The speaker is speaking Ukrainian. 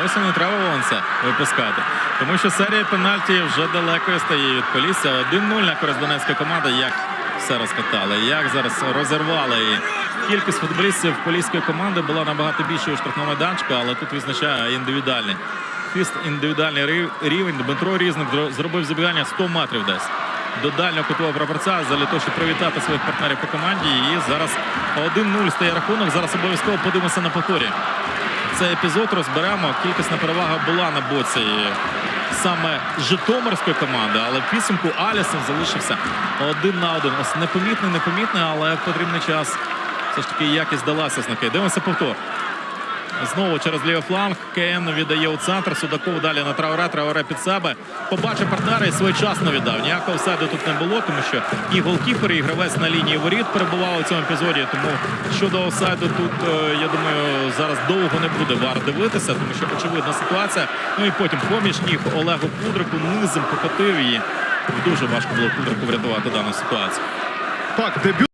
Алісу не треба Вонса випускати. Тому що серія пенальті вже далеко стає від Полісся. 1-0 на користь Донецької команди. Як все розкатали, як зараз розірвали її. Кількість футболістів поліської команди була набагато більшою у штрафному майданчику, але тут відзначає індивідуальний. Фіст індивідуальний рівень. Дмитро Різник зробив забігання 100 метрів десь до дальнього кутового прапорця для щоб привітати своїх партнерів по команді. І зараз 1-0 стає рахунок. Зараз обов'язково подивимося на повторі. Цей епізод розберемо. Кількісна перевага була на боці саме Житомирської команди, але в підсумку Алісон залишився один на один. Ось непомітний, непомітний, але в потрібний час все ж таки якість далася знаки. Дивимося повтор. Знову через лівий фланг. Кен віддає у центр. Судаков далі на Трауре. Трауре під себе. Побачив партнера і своєчасно віддав. Ніякого офсайду тут не було, тому що і голкіпер, і гравець на лінії воріт перебував у цьому епізоді. Тому щодо офсайду тут, е, я думаю, зараз довго не буде вар дивитися, тому що очевидна ситуація. Ну і потім поміж ніг Олегу Пудрику низом покотив її. Дуже важко було Пудрику врятувати дану ситуацію. Так, дебют.